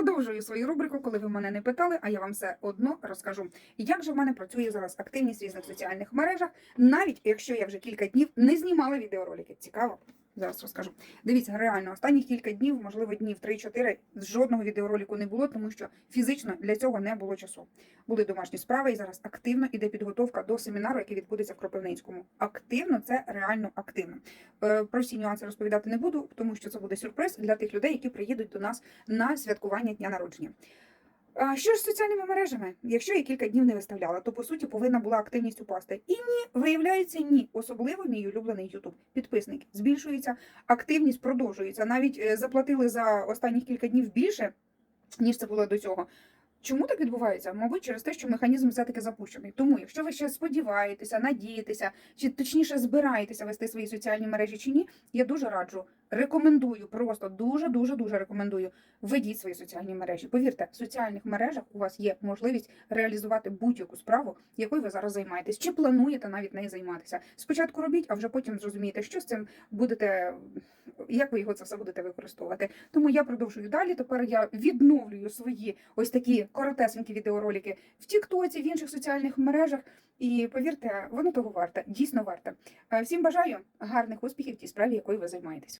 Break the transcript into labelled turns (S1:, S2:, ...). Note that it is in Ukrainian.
S1: Продовжую свою рубрику, коли ви мене не питали, а я вам все одно розкажу. Як же в мене працює зараз активність в різних соціальних мережах, навіть якщо я вже кілька днів не знімала відеоролики. Цікаво? Зараз розкажу. Дивіться, реально, останніх кілька днів, можливо, днів 3-4, жодного відеоролику не було, тому що фізично для цього не було часу. Були домашні справи, і зараз активно іде підготовка до семінару, який відбудеться в Кропивницькому. Активно це реально активно. Е, Про всі нюанси розповідати не буду, тому що це буде сюрприз для тих людей, які приїдуть до нас на святкування дня народження. Що ж з соціальними мережами? Якщо я кілька днів не виставляла, то по суті повинна була активність упасти. І ні, виявляється, ні. Особливо мій улюблений Ютуб. Підписники збільшується, активність продовжується. Навіть е, заплатили за останніх кілька днів більше, ніж це було до цього. Чому так відбувається? Мабуть, через те, що механізм все-таки запущений. Тому, якщо ви ще сподіваєтеся, надієтеся, чи точніше збираєтеся вести свої соціальні мережі чи ні, я дуже раджу, рекомендую, просто дуже дуже дуже рекомендую. Ведіть свої соціальні мережі. Повірте, в соціальних мережах у вас є можливість реалізувати будь-яку справу, якою ви зараз займаєтесь, чи плануєте навіть нею займатися. Спочатку робіть, а вже потім зрозумієте, що з цим будете, як ви його це все будете використовувати. Тому я продовжую далі. Тепер я відновлюю свої ось такі коротесенькі відеоролики в Тіктоці, в інших соціальних мережах. І повірте, воно того варте, дійсно варте. Е, Всім бажаю гарних успіхів в тій справі, якою ви займаєтесь.